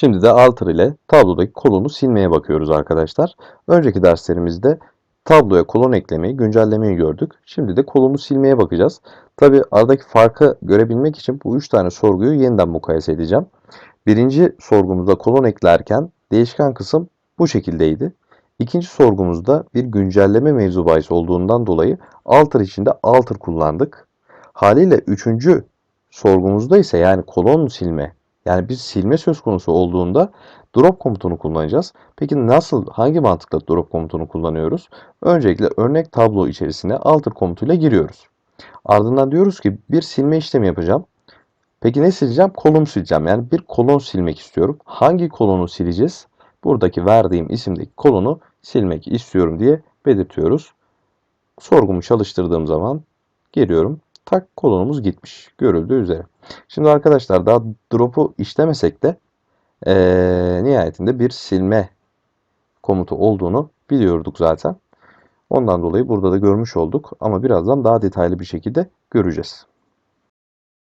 Şimdi de Alter ile tablodaki kolonu silmeye bakıyoruz arkadaşlar. Önceki derslerimizde tabloya kolon eklemeyi, güncellemeyi gördük. Şimdi de kolonu silmeye bakacağız. Tabi aradaki farkı görebilmek için bu üç tane sorguyu yeniden mukayese edeceğim. Birinci sorgumuzda kolon eklerken değişken kısım bu şekildeydi. İkinci sorgumuzda bir güncelleme mevzu bahis olduğundan dolayı alter içinde alter kullandık. Haliyle üçüncü sorgumuzda ise yani kolon silme yani bir silme söz konusu olduğunda drop komutunu kullanacağız. Peki nasıl, hangi mantıkla drop komutunu kullanıyoruz? Öncelikle örnek tablo içerisine alter komutuyla giriyoruz. Ardından diyoruz ki bir silme işlemi yapacağım. Peki ne sileceğim? Kolon sileceğim. Yani bir kolon silmek istiyorum. Hangi kolonu sileceğiz? Buradaki verdiğim isimdeki kolonu silmek istiyorum diye belirtiyoruz. Sorgumu çalıştırdığım zaman geliyorum. Tak kolonumuz gitmiş. Görüldüğü üzere. Şimdi arkadaşlar daha drop'u işlemesek de ee, nihayetinde bir silme komutu olduğunu biliyorduk zaten. Ondan dolayı burada da görmüş olduk ama birazdan daha detaylı bir şekilde göreceğiz.